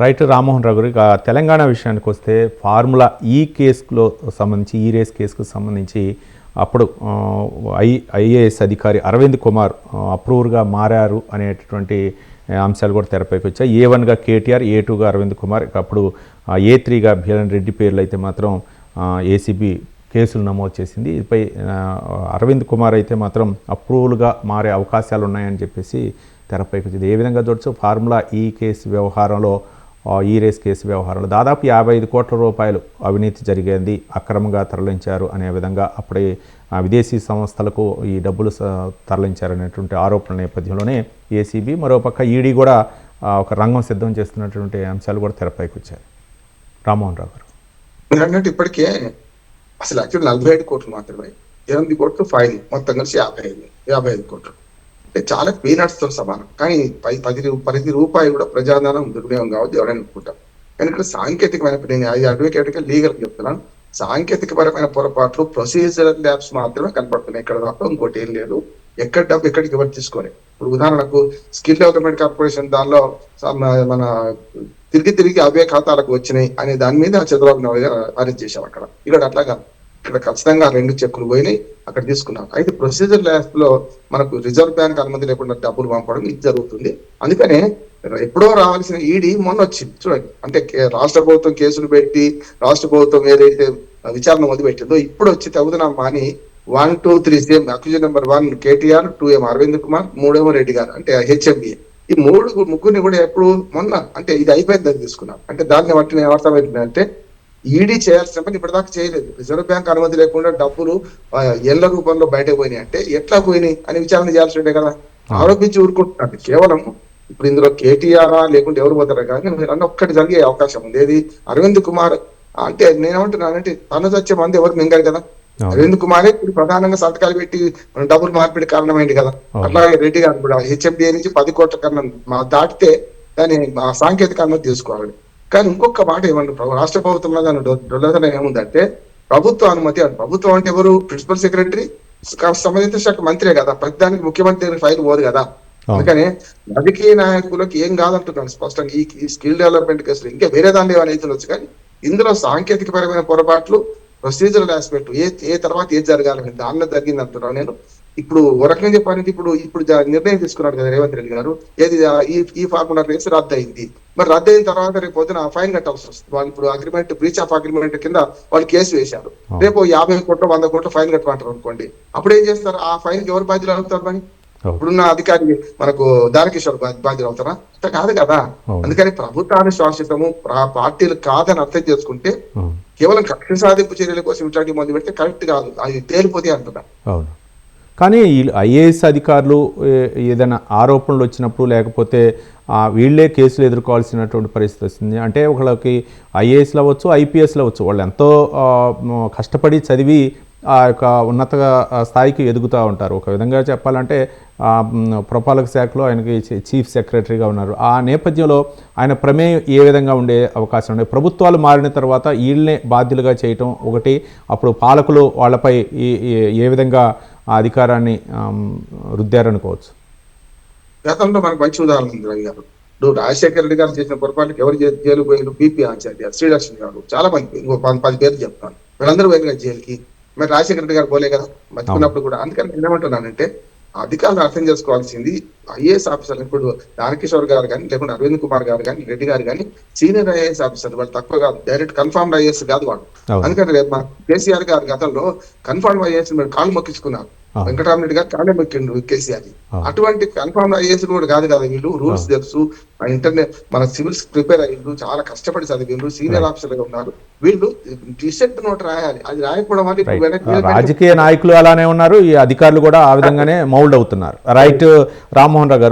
Right Rammohan Rao గారు తెలంగాణ విషయానికి వస్తే ఫార్ములా ఈ కేసులో సంబంధించి ఈ రేస్ కేసుకు సంబంధించి అప్పుడు ఐ ఐఏఎస్ అధికారి అరవింద్ కుమార్ అప్రూవర్గా మారారు అనేటటువంటి అంశాలు కూడా తెరపైకి వచ్చాయి. ఏ వన్గా కేటీఆర్ ఏ టూగా అరవింద్ కుమార్ అప్పుడు ఏ త్రీగా భీలన్ రెడ్డి పేర్లు అయితే మాత్రం ఏసీబీ కేసులు నమోదు చేసింది. ఇదిపై అరవింద్ కుమార్ అయితే మాత్రం అప్రూవల్గా మారే అవకాశాలు ఉన్నాయని చెప్పేసి తెరపైకి వచ్చింది. ఏ విధంగా చూడొచ్చు? ఫార్ములా ఈ కేసు వ్యవహారంలో ఈ రేస్ కేసు వ్యవహారంలో దాదాపు యాభై ఐదు కోట్ల రూపాయలు అవినీతి జరిగింది అక్రమంగా తరలించారు అనే విధంగా అప్పుడే విదేశీ సంస్థలకు ఈ డబ్బులు తరలించారనేటువంటి ఆరోపణల నేపథ్యంలోనే ఏసీబీ మరోపక్క ఈడీ కూడా ఒక రంగం సిద్ధం చేస్తున్నటువంటి అంశాలు కూడా తెరపైకి వచ్చాయి. రామ్మోహన్ రావు గారు. మీరు అన్నట్టు ఇప్పటికే అసలు యాక్చువల్ నలభై ఐదు కోట్లు మాత్రమే. ఎనిమిది కోట్లు ఫైన్. మొత్తం కలిసి యాభై ఐదు యాభై ఐదు కోట్లు. అంటే చాలా పీనట్స్తో సమానం. కానీ పది పది రూ- ప్రతి రూపాయి కూడా ప్రజాధనం దుర్వినియోగం కావద్దు ఎవరైనా అనుకుంటారు కానీ ఇక్కడ సాంకేతికమైన నేను అది అడ్వకేట్గా లీగల్ చెప్తున్నాను. సాంకేతికపరమైన పొరపాట్లు ప్రొసీజరల్ ల్యాబ్స్ మాత్రమే కనపడుతున్నాయి. ఇక్కడ తప్ప ఇంకోటి ఏం లేదు. ఎక్కడ డబ్బు ఎక్కడికి ఎవరు తీసుకోవాలి ఇప్పుడు ఉదాహరణకు స్కిల్ డెవలప్మెంట్ కార్పొరేషన్ దానిలో మన తిరిగి తిరిగి అవే ఖాతాలకు వచ్చినాయి అనే దాని మీద చంద్రబాబు నాయుడు గారు అరెస్ట్ చేశారు అక్కడ. ఇక్కడ అట్లాగా ఇక్కడ ఖచ్చితంగా రెండు చెక్కులు పోయినాయి. అక్కడ తీసుకున్నాం. అయితే ప్రొసీజర్ ల్యాబ్స్లో మనకు రిజర్వ్ బ్యాంక్ అనుమతి లేకుండా డబ్బులు పంపడం ఇది జరుగుతుంది. అందుకనే ఎప్పుడో రావాల్సిన ఈడీ మొన్న వచ్చింది. చూడండి. అంటే కే- రాష్ట్ర ప్రభుత్వం కేసులు పెట్టి రాష్ట్ర ప్రభుత్వం ఏదైతే విచారణ మొదలుపెట్టిందో ఇప్పుడు వచ్చి తగుదనమ్మా మాని one two three CM accused number one KTR two ఏం అరవింద్ కుమార్ మూడేమో రెడ్డి గారు అంటే హెచ్ఎంబి ఈ మూడు ముగ్గురిని కూడా ఎప్పుడు మొన్న అంటే ఇది అయిపోయిందని తీసుకున్నాం. అంటే దాన్ని బట్టి నేను అర్థమైంది అంటే ఈడీ చేయాల్సిన పని ఇప్పటిదాకా చేయలేదు. రిజర్వ్ బ్యాంక్ అనుమతి లేకుండా డబ్బులు ఎల్ల రూపంలో బయటకు పోయినాయి. అంటే ఎట్లా పోయినాయి అని విచారణ చేయాల్సి ఉండే కదా. ఆరోపించి ఊరుకుంటున్నారు. కేవలం ఇప్పుడు ఇందులో కేటీఆర్ లేకుంటే ఎవరు పోతారా కానీ అన్న ఒక్కటి జరిగే అవకాశం ఉంది. ఏది? అరవింద్ కుమార్. అంటే నేనేమంటున్నానంటే తను వచ్చే మంది ఎవరు మింగారు కదా. అరవింద్ కుమారే ఇప్పుడు ప్రధానంగా సంతకాలు పెట్టి మన డబ్బులు మార్పిడి కారణమైంది కదా. అట్లాగే రెడ్డి గారు కూడా హెచ్ఎండిఏ నుంచి పది కోట్ల కన్నా దాటితే దాన్ని మా సాంకేతిక అనుమతి తీసుకోవాలి. కానీ ఇంకొక మాట ఏమంటారు రాష్ట్ర ప్రభుత్వంలో దాని డొల్లదన ఏముందంటే ప్రభుత్వ అనుమతి అని. ప్రభుత్వం అంటే ఎవరు? ప్రిన్సిపల్ సెక్రటరీ సంబంధిత శాఖ మంత్రే కదా. ప్రతిదానికి ముఖ్యమంత్రి దగ్గర ఫైల్ పోదు కదా. అందుకనే రాజకీయ నాయకులకు ఏం కాదంటున్నాను స్పష్టంగా. ఈ స్కిల్ డెవలప్మెంట్ కేసులు ఇంకా వేరే దానిలో ఏమైనా అవుతుండొచ్చు కానీ ఇందులో సాంకేతిక పరమైన పొరపాట్లు ప్రొసీజరల్ ఆస్పెక్ట్ ఏ ఏ తర్వాత ఏది జరగాలని దానిలో జరిగింది అంటున్నాను నేను. ఇప్పుడు ఒక రకంగా చెప్పాలంటే ఇప్పుడు ఇప్పుడు నిర్ణయం తీసుకున్నాడు కదా రేవంత్ రెడ్డి గారు. ఏది ఈ ఈ ఫార్ములా రేస్ రద్దు అయింది మరి రద్దు అయిన తర్వాత రేపు పొద్దున ఫైన్ కట్టాల్సి వస్తుంది. వాళ్ళు ఇప్పుడు అగ్రిమెంట్ బ్రీచ్ ఆఫ్ అగ్రిమెంట్ కింద వాళ్ళు కేసు వేశారు. రేపు యాభై కోట్లు వంద కోట్లు ఫైన్ కట్టమంటారు అనుకోండి. అప్పుడు ఏం చేస్తారు? ఆ ఫైన్ ఎవరు బాధ్యులు అవుతారు మరి. ఇప్పుడున్న అధికారి మనకు దానకిషోర్ బాధ్యులు అవుతారా? అట్లా కాదు కదా. అందుకని ప్రభుత్వాన్ని శాశ్వతము ప్రా- పార్టీలు కాదని అర్థం చేసుకుంటే. కేవలం కక్ష సాధింపు చర్యల కోసం ఇట్లాంటి మొదలు పెడితే కరెక్ట్ కాదు. అది తేలిపోతే అంటున్నా. కానీ వీళ్ళు ఐఏఎస్ అధికారులు ఏదైనా ఆరోపణలు వచ్చినప్పుడు లేకపోతే వీళ్ళే కేసులు ఎదుర్కోవాల్సినటువంటి పరిస్థితి వస్తుంది. అంటే ఒకళ్ళకి ఐఏఎస్లు అవ్వచ్చు ఐపీఎస్లు అవ్వచ్చు. వాళ్ళు ఎంతో కష్టపడి చదివి ఆ యొక్క ఉన్నత స్థాయికి ఎదుగుతూ ఉంటారు. ఒక విధంగా చెప్పాలంటే ఆ, పురపాలక శాఖలో ఆయనకి చీఫ్ సెక్రటరీగా ఉన్నారు. ఆ నేపథ్యంలో ఆయన ప్రమేయం ఏ విధంగా ఉండే అవకాశం ఉండే ప్రభుత్వాలు మారిన తర్వాత వీళ్ళనే బాధ్యులుగా చేయటం ఒకటి. అప్పుడు పాలకులు వాళ్ళపై ఈ- ఏ విధంగా అధికారాన్ని రుద్దారనుకోవచ్చు? గతంలో మనకు మంచి ఉదాహరణ ఉంది రవి గారు. నువ్వు రాజశేఖర రెడ్డి గారు చేసిన పొరపాటుకి ఎవరు జైలు పోయిన బీపీ ఆచార్య శ్రీలక్ష్మి గారు. చాలా మంది ఇంకో పది పేర్లు చెప్తాను. వీళ్ళందరూ పోయిన జైలుకి. మరి రాజశేఖర రెడ్డి గారు పోలే కదా బతుకున్నప్పుడు కూడా అందుకని నేను ఏమంటున్నానంటే అధికారులు అర్థం చేసుకోవాల్సింది ఐఏఎస్ ఆఫీసర్లు ఇప్పుడు దానకిషోర్ గారు కానీ లేకుంటే అరవింద్ కుమార్ గారు కానీ రెడ్డి గారు కానీ సీనియర్ ఐఏఎస్ ఆఫీసర్ వాళ్ళు తక్కువ కాదు డైరెక్ట్ కన్ఫర్మ్డ్ ఐఏఎస్ కాదు వాడు. అందుకని రేపు మన కేసీఆర్ గారు గతంలో కన్ఫర్మ్ ఐఏఎస్ మీరు కాళ్ళు మొక్కించుకున్నారు. వెంకటరామరెడ్డి గారు కాళ్ళే మొక్కిండు కేసీఆర్. అటువంటి కన్ఫర్మ్ ఐఏఎస్ కూడా కాదు కదా వీళ్ళు. రూల్స్. తెలుసు. ఇంటర్నెట్ మన సివిల్స్ ప్రిపేర్ అయ్యిండ్రు. చాలా కష్టపడి చదివిండ్రు. సీనియర్ ఆఫీసర్గా ఉన్నారు. వీళ్ళు డిసెంట్ నోట్ రాయాలి. అది రాయకపోవడం వల్ల రాజకీయ నాయకులు అలానే ఉన్నారు. ఈ అధికారులు కూడా ఆ విధంగానే మౌల్డ్ అవుతున్నారు. రైట్ రామ్మోహన్ రావు గారు